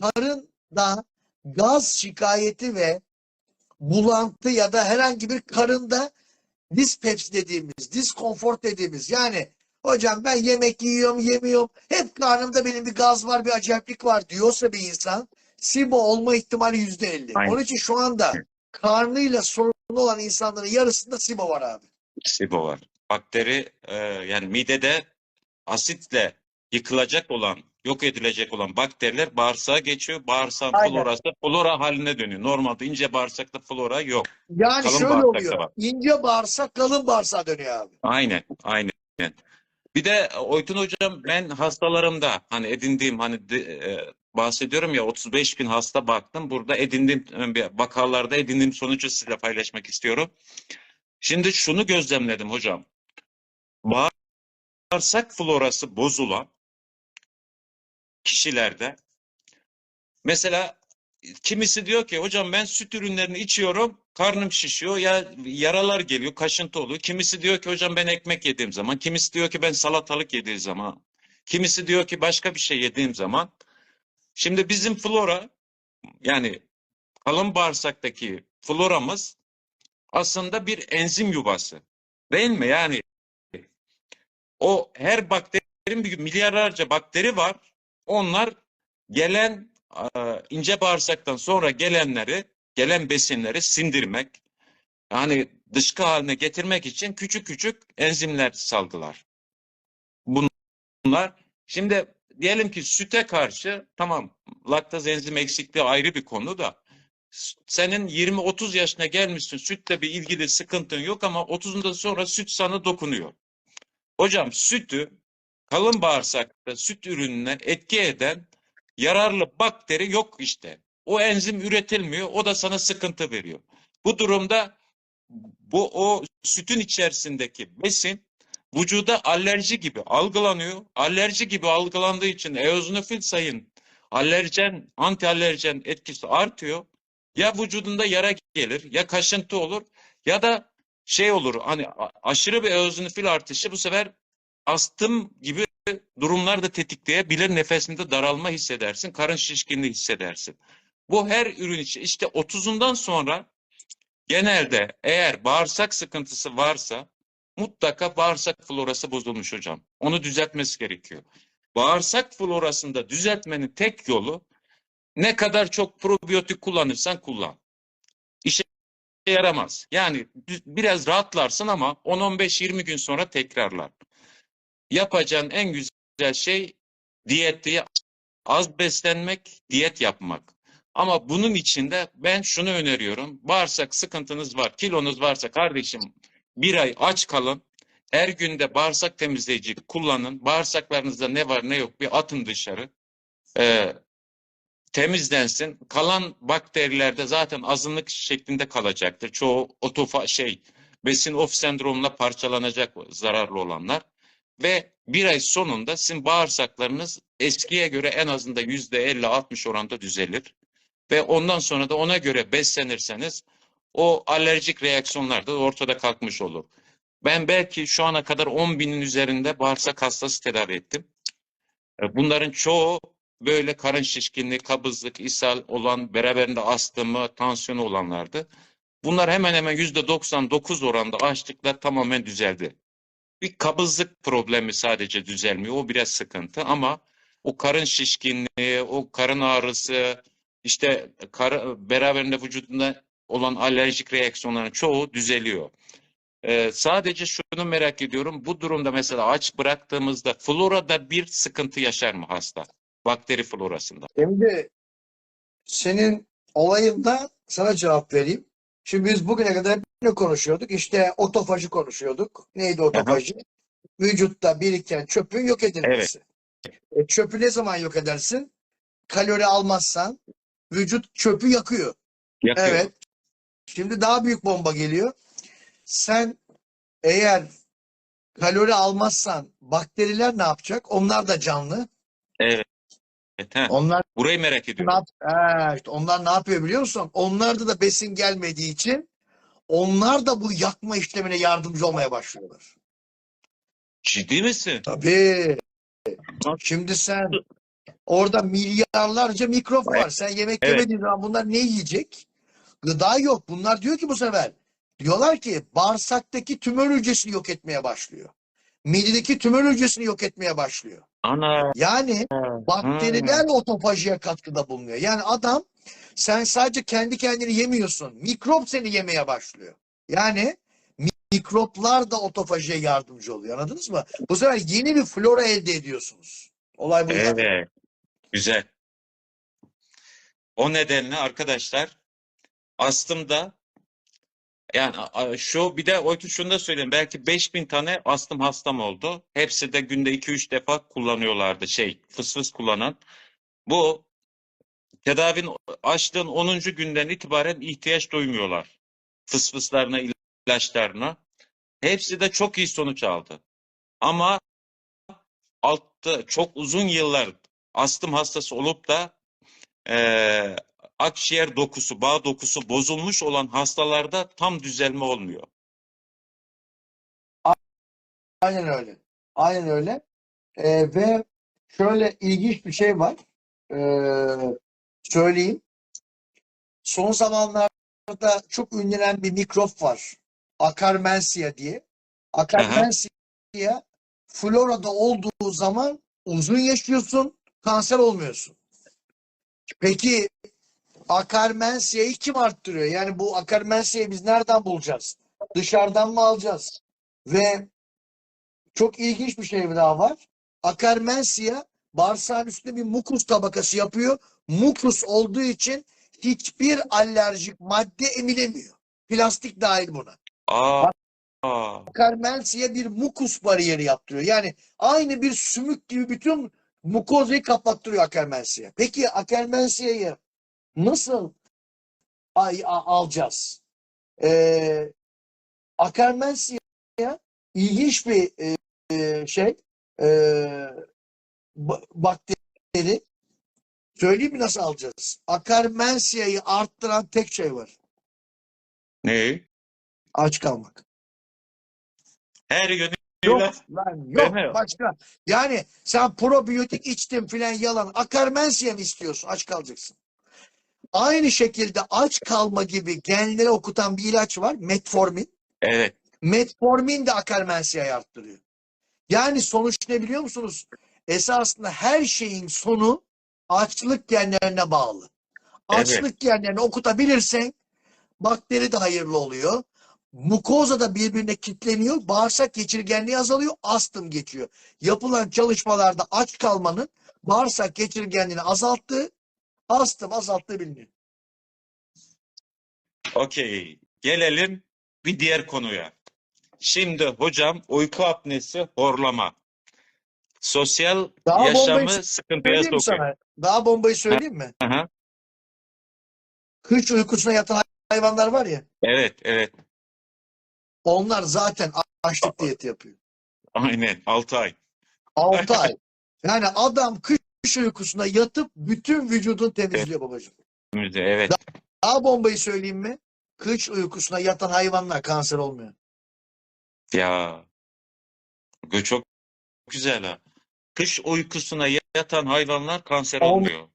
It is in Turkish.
karında gaz şikayeti ve bulantı ya da herhangi bir karında dispeps dediğimiz, diskomfort dediğimiz yani hocam ben yemek yiyorum yemiyorum hep karnımda benim bir gaz var bir acayiplik var diyorsa bir insan SIBO olma ihtimali yüzde elli. Onun için şu anda karnıyla sorunlu olan insanların yarısında SIBO var abi. SIBO var. Bakteri e, yani midede asitle yıkılacak olan, yok edilecek olan bakteriler bağırsağa geçiyor. Bağırsağın Aynen. florası flora haline dönüyor. Normalde ince bağırsakta flora yok. Yani Kalın şöyle oluyor. var. İnce bağırsak kalın bağırsağa dönüyor abi. Aynen, aynen. Bir de Oytun hocam ben hastalarımda hani edindiğim hani de- e, bahsediyorum ya 35 bin hasta baktım. Burada edindiğim e, vakalarda edindiğim sonucu sizinle paylaşmak istiyorum. Şimdi şunu gözlemledim hocam. Bağırsak florası bozulan kişilerde. Mesela kimisi diyor ki hocam ben süt ürünlerini içiyorum karnım şişiyor ya yaralar geliyor kaşıntı oluyor. Kimisi diyor ki hocam ben ekmek yediğim zaman. Kimisi diyor ki ben salatalık yediğim zaman. Kimisi diyor ki başka bir şey yediğim zaman. Şimdi bizim flora yani kalın bağırsaktaki floramız aslında bir enzim yuvası değil mi? Yani o her bakterinin milyarlarca bakteri var onlar gelen ince bağırsaktan sonra gelenleri, gelen besinleri sindirmek, yani dışkı haline getirmek için küçük küçük enzimler salgılar. Bunlar şimdi diyelim ki süte karşı tamam laktaz enzim eksikliği ayrı bir konu da senin 20-30 yaşına gelmişsin sütle bir ilgili sıkıntın yok ama 30'undan sonra süt sana dokunuyor. Hocam sütü kalın bağırsakta süt ürününe etki eden yararlı bakteri yok işte. O enzim üretilmiyor, o da sana sıkıntı veriyor. Bu durumda bu o sütün içerisindeki besin vücuda alerji gibi algılanıyor. Alerji gibi algılandığı için eozinofil sayın alerjen, anti alerjen etkisi artıyor. Ya vücudunda yara gelir, ya kaşıntı olur ya da şey olur hani aşırı bir eozinofil artışı bu sefer astım gibi durumlar da tetikleyebilir. Nefesinde daralma hissedersin, karın şişkinliği hissedersin. Bu her ürün için işte 30'undan sonra genelde eğer bağırsak sıkıntısı varsa mutlaka bağırsak florası bozulmuş hocam. Onu düzeltmesi gerekiyor. Bağırsak florasında düzeltmenin tek yolu ne kadar çok probiyotik kullanırsan kullan. İşe yaramaz. Yani biraz rahatlarsın ama 10-15-20 gün sonra tekrarlar. Yapacağın en güzel şey diyet diye az beslenmek, diyet yapmak. Ama bunun içinde ben şunu öneriyorum. Bağırsak sıkıntınız var, kilonuz varsa kardeşim bir ay aç kalın. Her günde bağırsak temizleyici kullanın. Bağırsaklarınızda ne var ne yok bir atın dışarı. Ee, temizlensin. Kalan bakteriler de zaten azınlık şeklinde kalacaktır. Çoğu otofa şey besin off sendromla parçalanacak zararlı olanlar. Ve bir ay sonunda sizin bağırsaklarınız eskiye göre en azından yüzde 50-60 oranda düzelir. Ve ondan sonra da ona göre beslenirseniz o alerjik reaksiyonlar da ortada kalkmış olur. Ben belki şu ana kadar 10 binin üzerinde bağırsak hastası tedavi ettim. E, Bunların çoğu böyle karın şişkinliği, kabızlık, ishal olan, beraberinde astımı, tansiyonu olanlardı. Bunlar hemen hemen yüzde 99 oranda açlıklar tamamen düzeldi. Bir kabızlık problemi sadece düzelmiyor. O biraz sıkıntı ama o karın şişkinliği, o karın ağrısı, işte kar, beraberinde vücudunda olan alerjik reaksiyonların çoğu düzeliyor. Ee, sadece şunu merak ediyorum. Bu durumda mesela aç bıraktığımızda florada bir sıkıntı yaşar mı hasta? Bakteri florasında. Şimdi senin olayında sana cevap vereyim. Şimdi biz bugüne kadar ne konuşuyorduk? İşte otofajı konuşuyorduk. Neydi otofajı? Vücutta biriken çöpün yok edilmesi. E, çöpü ne zaman yok edersin? Kalori almazsan vücut çöpü yakıyor. Yakıyor. Evet. Şimdi daha büyük bomba geliyor. Sen eğer kalori almazsan bakteriler ne yapacak? Onlar da canlı. Evet. He. Onlar Burayı merak ne ediyorum. yap Ee, işte onlar ne yapıyor biliyor musun? Onlarda da besin gelmediği için onlar da bu yakma işlemine yardımcı olmaya başlıyorlar. Ciddi misin? Tabii. Şimdi sen Orada milyarlarca mikrop var. Sen yemek Evet. yemediğin zaman bunlar ne yiyecek? Gıda yok. Bunlar diyor ki bu sefer diyorlar ki bağırsaktaki tümör hücresini yok etmeye başlıyor. Midedeki tümör hücresini yok etmeye başlıyor. Ana. Yani bakteriler otofajiye katkıda bulunuyor. Yani adam sen sadece kendi kendini yemiyorsun. Mikrop seni yemeye başlıyor. Yani mi- mikroplar da otofajiye yardımcı oluyor. Anladınız mı? Bu sefer yeni bir flora elde ediyorsunuz. Olay bu. Evet. Güzel. O nedenle arkadaşlar astımda yani şu bir de o şunu da söyleyeyim. Belki 5000 tane astım hastam oldu. Hepsi de günde 2-3 defa kullanıyorlardı şey fıs fıs kullanan. Bu tedavinin açtığın 10. günden itibaren ihtiyaç duymuyorlar. Fıs fıslarına, ilaçlarına. Hepsi de çok iyi sonuç aldı. Ama altta çok uzun yıllar astım hastası olup da eee, akciğer dokusu, bağ dokusu bozulmuş olan hastalarda tam düzelme olmuyor. Aynen öyle. Aynen öyle. Ee, ve şöyle ilginç bir şey var. Ee, söyleyeyim. Son zamanlarda çok ünlenen bir mikrop var. Akarmensia diye. Akarmensia florada olduğu zaman uzun yaşıyorsun, kanser olmuyorsun. Peki akarmensiayı kim arttırıyor? Yani bu akarmensiyayı biz nereden bulacağız? Dışarıdan mı alacağız? Ve çok ilginç bir şey daha var. Akarmensia bağırsağın üstünde bir mukus tabakası yapıyor. Mukus olduğu için hiçbir alerjik madde emilemiyor. Plastik dahil buna. Aa, Akarmensia bir mukus bariyeri yaptırıyor. Yani aynı bir sümük gibi bütün mukozayı kapattırıyor akarmensia. Peki akarmensiayı nasıl ay- a- alacağız? Ee, akarmensia ilginç bir e, e, şey e, ba- bakteri. Söyleyeyim mi nasıl alacağız? Akarmensiyayı arttıran tek şey var. ne? Aç kalmak. Her yönüyle Yok lan yok mi? başka. Yani sen probiyotik içtin filan yalan. Akarmensiye mi istiyorsun? Aç kalacaksın. Aynı şekilde aç kalma gibi genleri okutan bir ilaç var. Metformin. evet. Metformin de akarmensiyayı arttırıyor. Yani sonuç ne biliyor musunuz? Esasında her şeyin sonu açlık genlerine bağlı. Evet. Açlık genlerini okutabilirsen bakteri de hayırlı oluyor. Mukoza da birbirine kilitleniyor. Bağırsak geçirgenliği azalıyor. Astım geçiyor. Yapılan çalışmalarda aç kalmanın bağırsak geçirgenliğini azalttığı, astım azalttığı biliniyor. Okey. Gelelim bir diğer konuya. Şimdi hocam uyku apnesi horlama. Sosyal Daha bombayı yaşamı sıkıntıya Söyleyeyim mi sokuyor. sana? Daha bombayı söyleyeyim mi? Aha. Kış uykusuna yatan hayvanlar var ya. Evet, evet. Onlar zaten açlık diyeti yapıyor. Aynen. 6 ay. 6 ay. Yani adam kış uykusuna yatıp bütün vücudunu temizliyor babacığım. Evet. Daha bombayı söyleyeyim mi? Kış uykusuna yatan hayvanlar kanser olmuyor. Ya. Bu çok güzel ha. Kış uykusuna yatan hayvanlar kanser olmuyor.